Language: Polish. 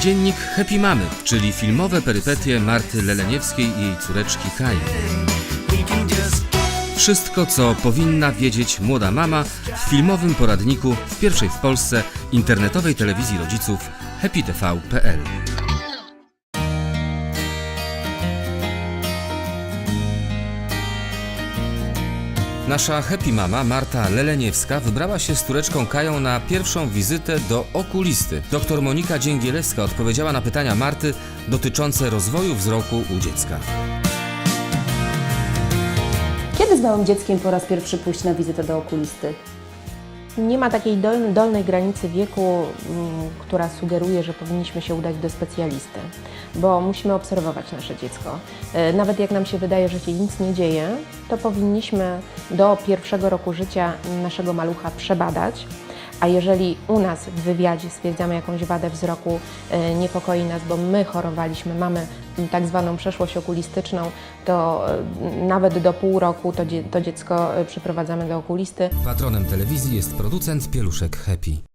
Dziennik Happy Mamy, czyli filmowe perypetie Marty Leleniewskiej i jej córeczki Kai. Wszystko, co powinna wiedzieć młoda mama w filmowym poradniku w pierwszej w Polsce internetowej telewizji rodziców happytv.pl. Nasza happy mama Marta Leleniewska wybrała się z córeczką Kają na pierwszą wizytę do okulisty. Doktor Monika Dzięgielewska odpowiedziała na pytania Marty dotyczące rozwoju wzroku u dziecka. Kiedy z małym dzieckiem po raz pierwszy pójść na wizytę do okulisty? Nie ma takiej dol, dolnej granicy wieku, mm, która sugeruje, że powinniśmy się udać do specjalisty, bo musimy obserwować nasze dziecko. E, Nawet jak nam się wydaje, że się nic nie dzieje, to powinniśmy do pierwszego roku życia naszego malucha przebadać. A jeżeli u nas w wywiadzie stwierdzamy jakąś wadę wzroku, e, niepokoi nas, bo my chorowaliśmy, mamy tak zwaną przeszłość okulistyczną, to e, nawet do pół roku to, dzie- to dziecko e, przyprowadzamy do okulisty. Patronem telewizji jest producent Pieluszek Happy.